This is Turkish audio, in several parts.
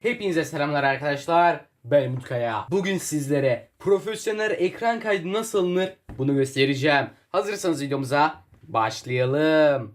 Hepinize selamlar arkadaşlar. Ben Mutkaya. Bugün sizlere profesyonel ekran kaydı nasıl alınır bunu göstereceğim. Hazırsanız videomuza başlayalım.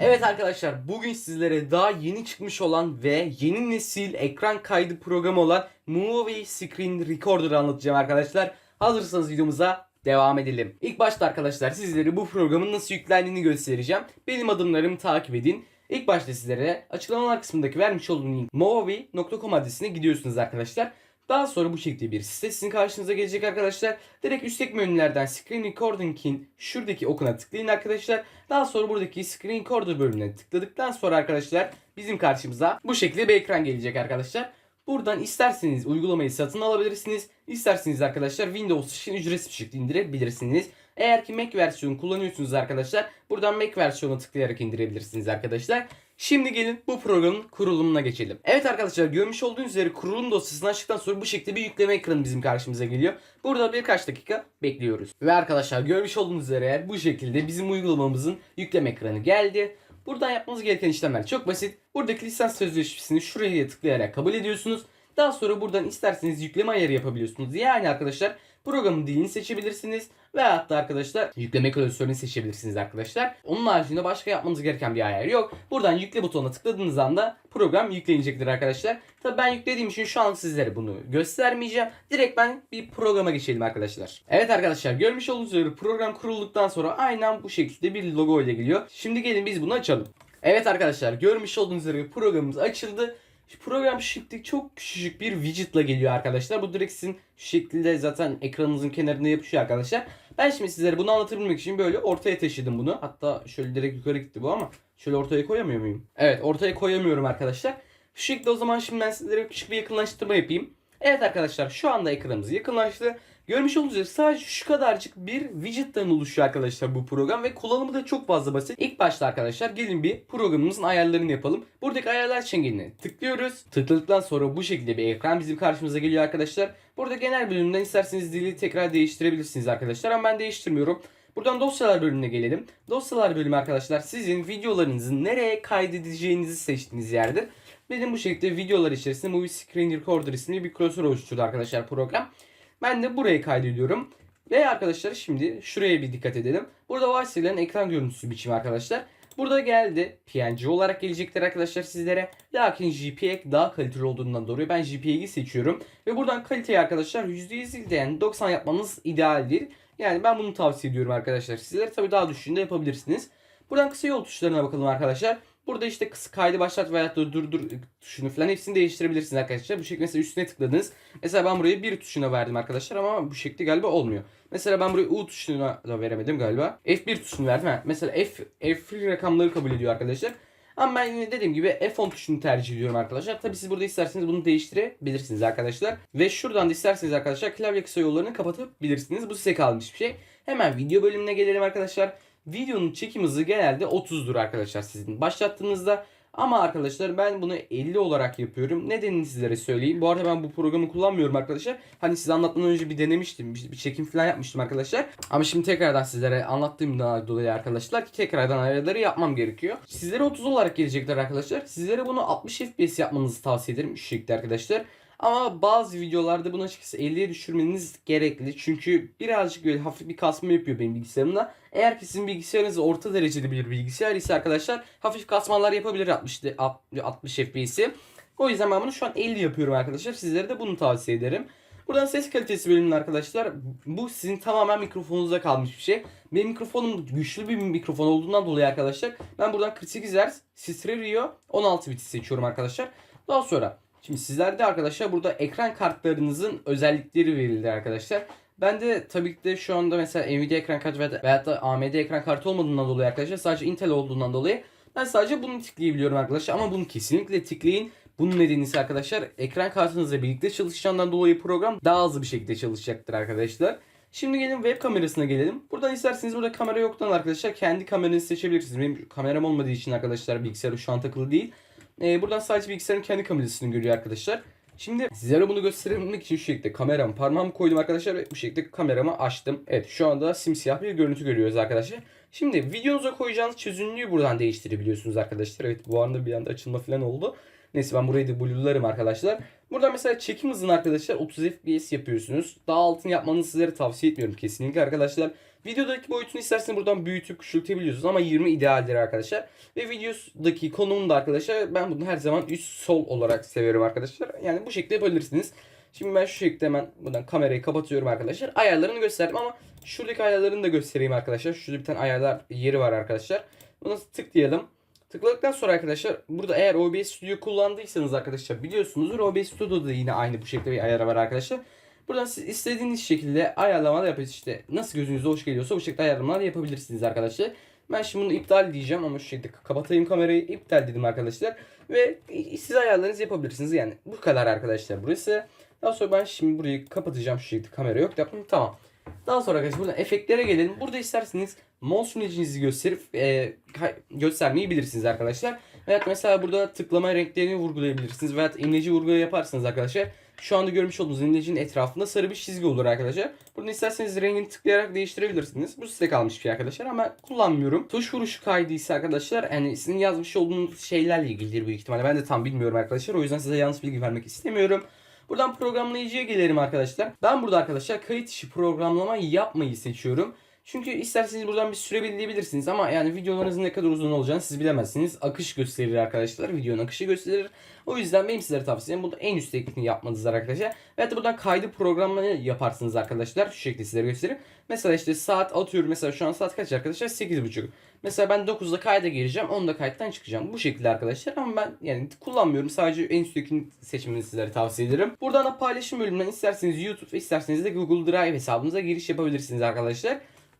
Evet arkadaşlar bugün sizlere daha yeni çıkmış olan ve yeni nesil ekran kaydı programı olan Movie Screen Recorder'ı anlatacağım arkadaşlar. Hazırsanız videomuza devam edelim. İlk başta arkadaşlar sizlere bu programın nasıl yüklendiğini göstereceğim. Benim adımlarımı takip edin. İlk başta sizlere açıklamalar kısmındaki vermiş olduğum link movi.com adresine gidiyorsunuz arkadaşlar. Daha sonra bu şekilde bir site sizin karşınıza gelecek arkadaşlar. Direkt üstteki menülerden Screen Recording'in şuradaki okuna tıklayın arkadaşlar. Daha sonra buradaki Screen Recorder bölümüne tıkladıktan sonra arkadaşlar bizim karşımıza bu şekilde bir ekran gelecek arkadaşlar. Buradan isterseniz uygulamayı satın alabilirsiniz. İsterseniz arkadaşlar Windows için ücretsiz bir şekilde indirebilirsiniz. Eğer ki Mac versiyonu kullanıyorsunuz arkadaşlar buradan Mac versiyonu tıklayarak indirebilirsiniz arkadaşlar. Şimdi gelin bu programın kurulumuna geçelim. Evet arkadaşlar görmüş olduğunuz üzere kurulum dosyasını açtıktan sonra bu şekilde bir yükleme ekranı bizim karşımıza geliyor. Burada birkaç dakika bekliyoruz. Ve arkadaşlar görmüş olduğunuz üzere bu şekilde bizim uygulamamızın yükleme ekranı geldi. Buradan yapmanız gereken işlemler çok basit. Buradaki lisans sözleşmesini şuraya tıklayarak kabul ediyorsunuz. Daha sonra buradan isterseniz yükleme ayarı yapabiliyorsunuz. Yani arkadaşlar programın dilini seçebilirsiniz. Ve hatta arkadaşlar yükleme klasörünü seçebilirsiniz arkadaşlar. Onun haricinde başka yapmanız gereken bir ayar yok. Buradan yükle butonuna tıkladığınız anda program yüklenecektir arkadaşlar. Tabi ben yüklediğim için şu an sizlere bunu göstermeyeceğim. Direkt ben bir programa geçelim arkadaşlar. Evet arkadaşlar görmüş olduğunuz üzere program kurulduktan sonra aynen bu şekilde bir logo ile geliyor. Şimdi gelin biz bunu açalım. Evet arkadaşlar görmüş olduğunuz üzere programımız açıldı. Program şimdi çok küçücük bir widget'la geliyor arkadaşlar. Bu direkt sizin şekilde zaten ekranınızın kenarında yapışıyor arkadaşlar. Ben şimdi sizlere bunu anlatabilmek için böyle ortaya taşıdım bunu. Hatta şöyle direkt yukarı gitti bu ama şöyle ortaya koyamıyor muyum? Evet ortaya koyamıyorum arkadaşlar. Şu şekilde o zaman şimdi ben sizlere küçük bir yakınlaştırma yapayım. Evet arkadaşlar şu anda ekranımız yakınlaştı. Görmüş üzere sadece şu kadarcık bir widget'tan oluşuyor arkadaşlar bu program ve kullanımı da çok fazla basit. İlk başta arkadaşlar gelin bir programımızın ayarlarını yapalım. Buradaki ayarlar çengeline tıklıyoruz. Tıkladıktan sonra bu şekilde bir ekran bizim karşımıza geliyor arkadaşlar. Burada genel bölümden isterseniz dili tekrar değiştirebilirsiniz arkadaşlar ama ben değiştirmiyorum. Buradan dosyalar bölümüne gelelim. Dosyalar bölümü arkadaşlar sizin videolarınızı nereye kaydedeceğinizi seçtiğiniz yerdir. Benim bu şekilde videolar içerisinde Movie Screen Recorder isimli bir klasör oluşturdu arkadaşlar program. Ben de burayı kaydediyorum. Ve arkadaşlar şimdi şuraya bir dikkat edelim. Burada varsayılan ekran görüntüsü biçimi arkadaşlar. Burada geldi. PNG olarak gelecektir arkadaşlar sizlere. Lakin JPEG daha kaliteli olduğundan dolayı ben JPEG'i seçiyorum. Ve buradan kaliteyi arkadaşlar %100 değil de yani 90 yapmanız idealdir. Yani ben bunu tavsiye ediyorum arkadaşlar. Sizlere tabii daha düşüğünde yapabilirsiniz. Buradan kısa yol tuşlarına bakalım arkadaşlar. Burada işte kısa kaydı başlat veya durdur tuşunu falan hepsini değiştirebilirsiniz arkadaşlar. Bu şekilde mesela üstüne tıkladınız. Mesela ben buraya bir tuşuna verdim arkadaşlar ama bu şekilde galiba olmuyor. Mesela ben buraya U tuşuna da veremedim galiba. F1 tuşunu verdim. Ha, mesela F, F1 rakamları kabul ediyor arkadaşlar. Ama ben yine dediğim gibi F10 tuşunu tercih ediyorum arkadaşlar. Tabi siz burada isterseniz bunu değiştirebilirsiniz arkadaşlar. Ve şuradan da isterseniz arkadaşlar klavye kısa yollarını kapatabilirsiniz. Bu size kalmış bir şey. Hemen video bölümüne gelelim arkadaşlar. Videonun çekim hızı genelde 30'dur arkadaşlar sizin başlattığınızda. Ama arkadaşlar ben bunu 50 olarak yapıyorum. Nedenini sizlere söyleyeyim. Bu arada ben bu programı kullanmıyorum arkadaşlar. Hani size anlatmadan önce bir denemiştim. Bir, bir çekim falan yapmıştım arkadaşlar. Ama şimdi tekrardan sizlere anlattığımdan dolayı arkadaşlar tekrardan ayarları yapmam gerekiyor. Sizlere 30 olarak gelecekler arkadaşlar. Sizlere bunu 60 FPS yapmanızı tavsiye ederim şu şekilde arkadaşlar. Ama bazı videolarda bunu açıkçası 50'ye düşürmeniz gerekli. Çünkü birazcık böyle hafif bir kasma yapıyor benim bilgisayarımda. Eğer ki sizin bilgisayarınız orta dereceli bir bilgisayar ise arkadaşlar hafif kasmalar yapabilir 60 60 FPS'i. O yüzden ben bunu şu an 50 yapıyorum arkadaşlar. Sizlere de bunu tavsiye ederim. Buradan ses kalitesi bölümünde arkadaşlar bu sizin tamamen mikrofonunuza kalmış bir şey. Benim mikrofonum güçlü bir mikrofon olduğundan dolayı arkadaşlar ben buradan 48 Hz Stereo 16 bit seçiyorum arkadaşlar. Daha sonra Şimdi sizlerde arkadaşlar burada ekran kartlarınızın özellikleri verildi arkadaşlar. Ben de tabii ki de şu anda mesela Nvidia ekran kartı veya da AMD ekran kartı olmadığından dolayı arkadaşlar sadece Intel olduğundan dolayı ben sadece bunu tıklayabiliyorum arkadaşlar ama bunu kesinlikle tıklayın. Bunun nedeni ise arkadaşlar ekran kartınızla birlikte çalışacağından dolayı program daha hızlı bir şekilde çalışacaktır arkadaşlar. Şimdi gelin web kamerasına gelelim. Buradan isterseniz burada kamera yoktan arkadaşlar kendi kameranızı seçebilirsiniz. Benim kameram olmadığı için arkadaşlar bilgisayarı şu an takılı değil. Ee, buradan sadece bilgisayarın kendi kamerasını görüyor arkadaşlar. Şimdi sizlere bunu gösterebilmek için şu şekilde kameram parmağımı koydum arkadaşlar ve bu şekilde kameramı açtım. Evet şu anda simsiyah bir görüntü görüyoruz arkadaşlar. Şimdi videonuza koyacağınız çözünürlüğü buradan değiştirebiliyorsunuz arkadaşlar. Evet bu anda bir anda açılma falan oldu. Neyse ben burayı da blue'larım arkadaşlar. Burada mesela çekim hızını arkadaşlar 30 FPS yapıyorsunuz. Daha altını yapmanızı sizlere tavsiye etmiyorum kesinlikle arkadaşlar. Videodaki boyutunu isterseniz buradan büyütüp küçültebiliyorsunuz ama 20 idealdir arkadaşlar. Ve videodaki konumunu da arkadaşlar ben bunu her zaman üst sol olarak seviyorum arkadaşlar. Yani bu şekilde yapabilirsiniz. Şimdi ben şu şekilde hemen buradan kamerayı kapatıyorum arkadaşlar. Ayarlarını gösterdim ama şuradaki ayarlarını da göstereyim arkadaşlar. Şurada bir tane ayarlar yeri var arkadaşlar. Buna tıklayalım. Tıkladıktan sonra arkadaşlar burada eğer OBS Studio kullandıysanız arkadaşlar biliyorsunuzdur. OBS Studio'da yine aynı bu şekilde bir ayarı var arkadaşlar. Buradan siz istediğiniz şekilde ayarlamalar yapıyorsunuz. İşte nasıl gözünüze hoş geliyorsa bu şekilde ayarlamalar yapabilirsiniz arkadaşlar. Ben şimdi bunu iptal diyeceğim ama şu şekilde kapatayım kamerayı. iptal dedim arkadaşlar. Ve siz ayarlarınızı yapabilirsiniz. Yani bu kadar arkadaşlar burası. Daha sonra ben şimdi burayı kapatacağım şu şekilde kamera yok yaptım tamam. Daha sonra arkadaşlar buradan efektlere gelelim. Burada isterseniz mouse imlecinizi gösterip e, göstermeyi bilirsiniz arkadaşlar. Veya mesela burada tıklama renklerini vurgulayabilirsiniz. Veya imleci vurgu yaparsanız arkadaşlar şu anda görmüş olduğunuz imlecin etrafında sarı bir çizgi olur arkadaşlar. Burada isterseniz rengini tıklayarak değiştirebilirsiniz. Bu size kalmış bir şey arkadaşlar ama kullanmıyorum. Tuş vuruşu kaydıysa arkadaşlar yani sizin yazmış olduğunuz şeylerle ilgilidir büyük ihtimalle. Ben de tam bilmiyorum arkadaşlar. O yüzden size yanlış bilgi vermek istemiyorum. Buradan programlayıcıya gelelim arkadaşlar. Ben burada arkadaşlar kayıt işi programlama yapmayı seçiyorum. Çünkü isterseniz buradan bir süre belirleyebilirsiniz ama yani videolarınızın ne kadar uzun olacağını siz bilemezsiniz. Akış gösterir arkadaşlar. Videonun akışı gösterir. O yüzden benim sizlere tavsiyem burada en üst tekniğini yapmanızdır arkadaşlar. Ve hatta buradan kaydı programlamayı yaparsınız arkadaşlar. Şu şekilde sizlere göstereyim. Mesela işte saat atıyorum. Mesela şu an saat kaç arkadaşlar? 8.30. Mesela ben 9'da kayda gireceğim. 10'da kayıttan çıkacağım. Bu şekilde arkadaşlar. Ama ben yani kullanmıyorum. Sadece en üsttekini seçmenizi sizlere tavsiye ederim. Buradan da paylaşım bölümünden isterseniz YouTube isterseniz de Google Drive hesabınıza giriş yapabilirsiniz arkadaşlar.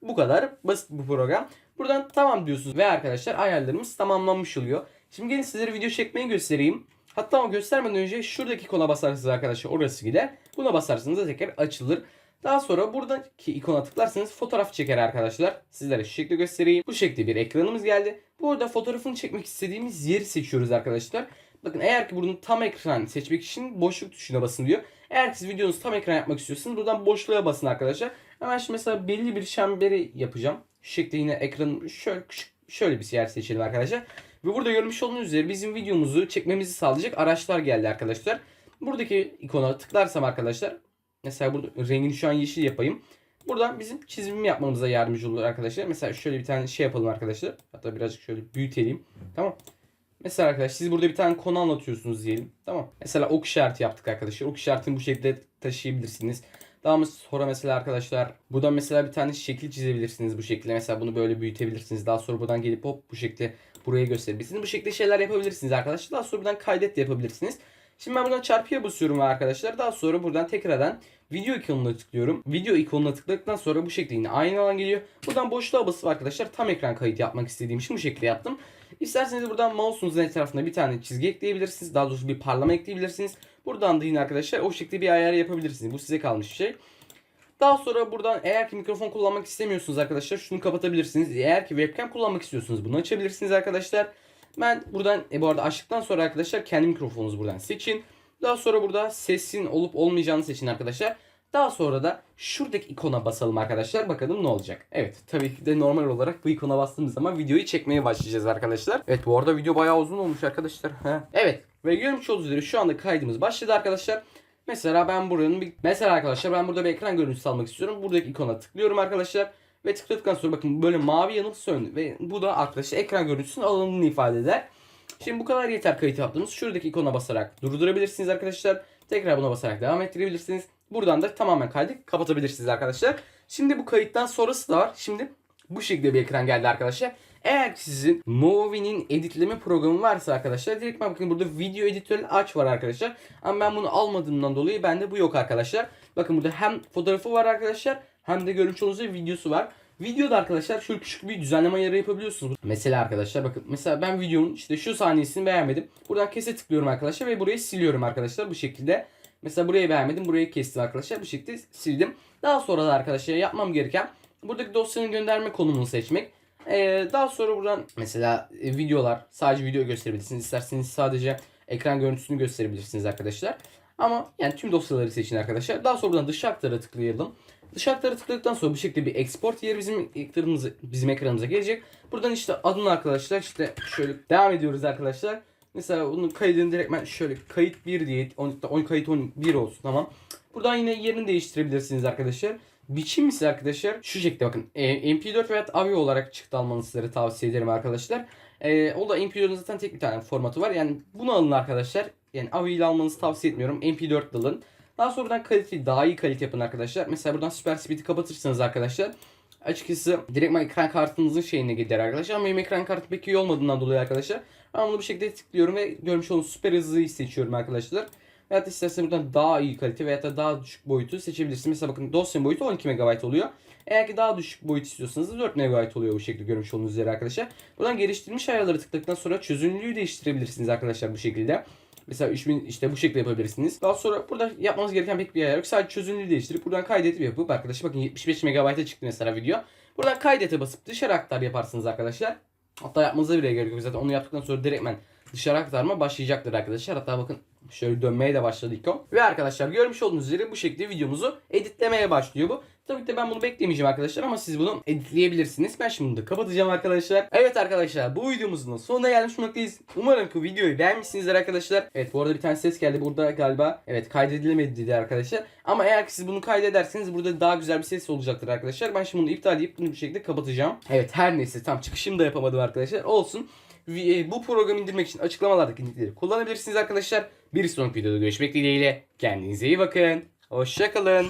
Bu kadar basit bu program. Buradan tamam diyorsunuz ve arkadaşlar ayarlarımız tamamlanmış oluyor. Şimdi gelin sizlere video çekmeyi göstereyim. Hatta o göstermeden önce şuradaki ikona basarsınız arkadaşlar orası gider. Buna basarsanız da tekrar açılır. Daha sonra buradaki ikona tıklarsanız fotoğraf çeker arkadaşlar. Sizlere şu şekilde göstereyim. Bu şekilde bir ekranımız geldi. Burada fotoğrafını çekmek istediğimiz yeri seçiyoruz arkadaşlar. Bakın eğer ki bunu tam ekran seçmek için boşluk tuşuna basın diyor. Eğer siz videonuzu tam ekran yapmak istiyorsanız buradan boşluğa basın arkadaşlar. Hemen şimdi mesela belli bir çemberi yapacağım. Şu şekilde yine ekranın şöyle, şöyle bir yer seçelim arkadaşlar. Ve burada görmüş olduğunuz üzere bizim videomuzu çekmemizi sağlayacak araçlar geldi arkadaşlar. Buradaki ikona tıklarsam arkadaşlar. Mesela burada rengini şu an yeşil yapayım. Buradan bizim çizimimi yapmamıza yardımcı olur arkadaşlar. Mesela şöyle bir tane şey yapalım arkadaşlar. Hatta birazcık şöyle büyütelim. Tamam. Mesela arkadaşlar siz burada bir tane konu anlatıyorsunuz diyelim. Tamam. Mesela ok işareti yaptık arkadaşlar. Ok işaretini bu şekilde taşıyabilirsiniz. Daha sonra mesela arkadaşlar buradan mesela bir tane şekil çizebilirsiniz bu şekilde. Mesela bunu böyle büyütebilirsiniz. Daha sonra buradan gelip hop bu şekilde buraya gösterebilirsiniz. Bu şekilde şeyler yapabilirsiniz arkadaşlar. Daha sonra buradan kaydet de yapabilirsiniz. Şimdi ben buradan çarpıya basıyorum arkadaşlar. Daha sonra buradan tekrardan video ikonuna tıklıyorum. Video ikonuna tıkladıktan sonra bu şekilde yine aynı alan geliyor. Buradan boşluğa basıp arkadaşlar tam ekran kayıt yapmak istediğim için bu şekilde yaptım. İsterseniz buradan mouse'unuzun etrafına bir tane çizgi ekleyebilirsiniz. Daha doğrusu bir parlama ekleyebilirsiniz. Buradan da yine arkadaşlar o şekilde bir ayar yapabilirsiniz. Bu size kalmış bir şey. Daha sonra buradan eğer ki mikrofon kullanmak istemiyorsunuz arkadaşlar şunu kapatabilirsiniz. Eğer ki webcam kullanmak istiyorsunuz bunu açabilirsiniz arkadaşlar. Ben buradan e, bu arada açtıktan sonra arkadaşlar kendi mikrofonunuzu buradan seçin. Daha sonra burada sesin olup olmayacağını seçin arkadaşlar. Daha sonra da şuradaki ikona basalım arkadaşlar. Bakalım ne olacak. Evet tabii ki de normal olarak bu ikona bastığımız zaman videoyu çekmeye başlayacağız arkadaşlar. Evet bu arada video bayağı uzun olmuş arkadaşlar. Evet ve görmüş olduğunuz üzere şu anda kaydımız başladı arkadaşlar. Mesela ben buranın bir... Mesela arkadaşlar ben burada bir ekran görüntüsü almak istiyorum. Buradaki ikona tıklıyorum arkadaşlar. Ve tıkladıktan sonra bakın böyle mavi yanıp söndü. Ve bu da arkadaşlar ekran görüntüsünün alanını ifade eder. Şimdi bu kadar yeter kayıt yaptığımız. Şuradaki ikona basarak durdurabilirsiniz arkadaşlar. Tekrar buna basarak devam ettirebilirsiniz. Buradan da tamamen kaydı kapatabilirsiniz arkadaşlar. Şimdi bu kayıttan sonrası da var. Şimdi bu şekilde bir ekran geldi arkadaşlar. Eğer sizin Movi'nin editleme programı varsa arkadaşlar direkt bakın burada video editörü aç var arkadaşlar. Ama ben bunu almadığımdan dolayı bende bu yok arkadaşlar. Bakın burada hem fotoğrafı var arkadaşlar hem de gibi videosu var. Videoda arkadaşlar şöyle küçük bir düzenleme ayarı yapabiliyorsunuz. Mesela arkadaşlar bakın mesela ben videonun işte şu saniyesini beğenmedim. Buradan kese tıklıyorum arkadaşlar ve burayı siliyorum arkadaşlar bu şekilde. Mesela burayı beğenmedim burayı kestim arkadaşlar bu şekilde sildim. Daha sonra da arkadaşlar yapmam gereken buradaki dosyanın gönderme konumunu seçmek. Ee, daha sonra buradan mesela e, videolar sadece video gösterebilirsiniz. İsterseniz sadece ekran görüntüsünü gösterebilirsiniz arkadaşlar. Ama yani tüm dosyaları seçin arkadaşlar. Daha sonra buradan dış aktara tıklayalım. Dış aktara tıkladıktan sonra bu şekilde bir export yeri bizim ekranımıza, bizim ekranımıza gelecek. Buradan işte adını arkadaşlar işte şöyle devam ediyoruz arkadaşlar. Mesela bunun kaydını direkt ben şöyle kayıt 1 diye 10, 10 kayıt 11 olsun tamam. Buradan yine yerini değiştirebilirsiniz arkadaşlar. Biçim ise arkadaşlar şu şekilde bakın. E, MP4 veya AVI olarak çıktı almanızı sizlere tavsiye ederim arkadaşlar. E, o da MP4'ün zaten tek bir tane formatı var. Yani bunu alın arkadaşlar. Yani AVI ile almanızı tavsiye etmiyorum. MP4 ile alın. Daha sonra buradan kalite daha iyi kalite yapın arkadaşlar. Mesela buradan Super Speed'i kapatırsanız arkadaşlar. Açıkçası direkt ekran kartınızın şeyine gider arkadaşlar. Ama benim ekran kartı pek iyi olmadığından dolayı arkadaşlar. Ben bunu bir şekilde tıklıyorum ve görmüş olduğunuz süper hızlıyı seçiyorum arkadaşlar. Veyahut da isterseniz buradan daha iyi kalite veyahut da daha düşük boyutu seçebilirsiniz. Mesela bakın dosyanın boyutu 12 MB oluyor. Eğer ki daha düşük boyut istiyorsanız da 4 MB oluyor bu şekilde görmüş olduğunuz üzere arkadaşlar. Buradan geliştirilmiş ayarları tıkladıktan sonra çözünürlüğü değiştirebilirsiniz arkadaşlar bu şekilde. Mesela 3000 işte bu şekilde yapabilirsiniz. Daha sonra burada yapmanız gereken pek bir ayar yok. Sadece çözünürlüğü değiştirip buradan kaydedip yapıp arkadaşlar bakın 75 MB'a çıktı mesela video. Buradan kaydete basıp dışarı aktar yaparsınız arkadaşlar. Hatta yapmanıza bile gerek yok. Zaten onu yaptıktan sonra direktmen dışarı aktarma başlayacaktır arkadaşlar. Hatta bakın şöyle dönmeye de başladı ilk o. Ve arkadaşlar görmüş olduğunuz üzere bu şekilde videomuzu editlemeye başlıyor bu. Tabii ki de ben bunu beklemeyeceğim arkadaşlar ama siz bunu editleyebilirsiniz. Ben şimdi bunu da kapatacağım arkadaşlar. Evet arkadaşlar bu videomuzun da sonuna gelmiş bulunmaktayız. Umarım ki videoyu beğenmişsinizdir arkadaşlar. Evet bu arada bir tane ses geldi burada galiba. Evet kaydedilemedi dedi arkadaşlar. Ama eğer ki siz bunu kaydederseniz burada daha güzel bir ses olacaktır arkadaşlar. Ben şimdi bunu iptal edip bunu bir şekilde kapatacağım. Evet her neyse tam çıkışımı da yapamadım arkadaşlar. Olsun. Vi- Bu programı indirmek için açıklamalardaki linkleri kullanabilirsiniz arkadaşlar. Bir sonraki videoda görüşmek dileğiyle. Kendinize iyi bakın. Hoşçakalın.